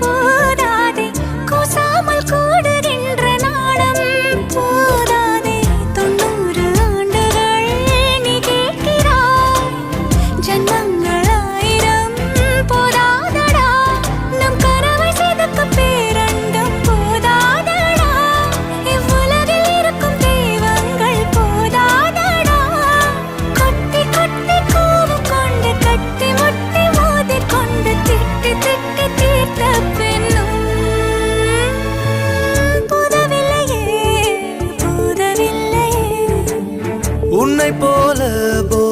போ உன்னை போல போ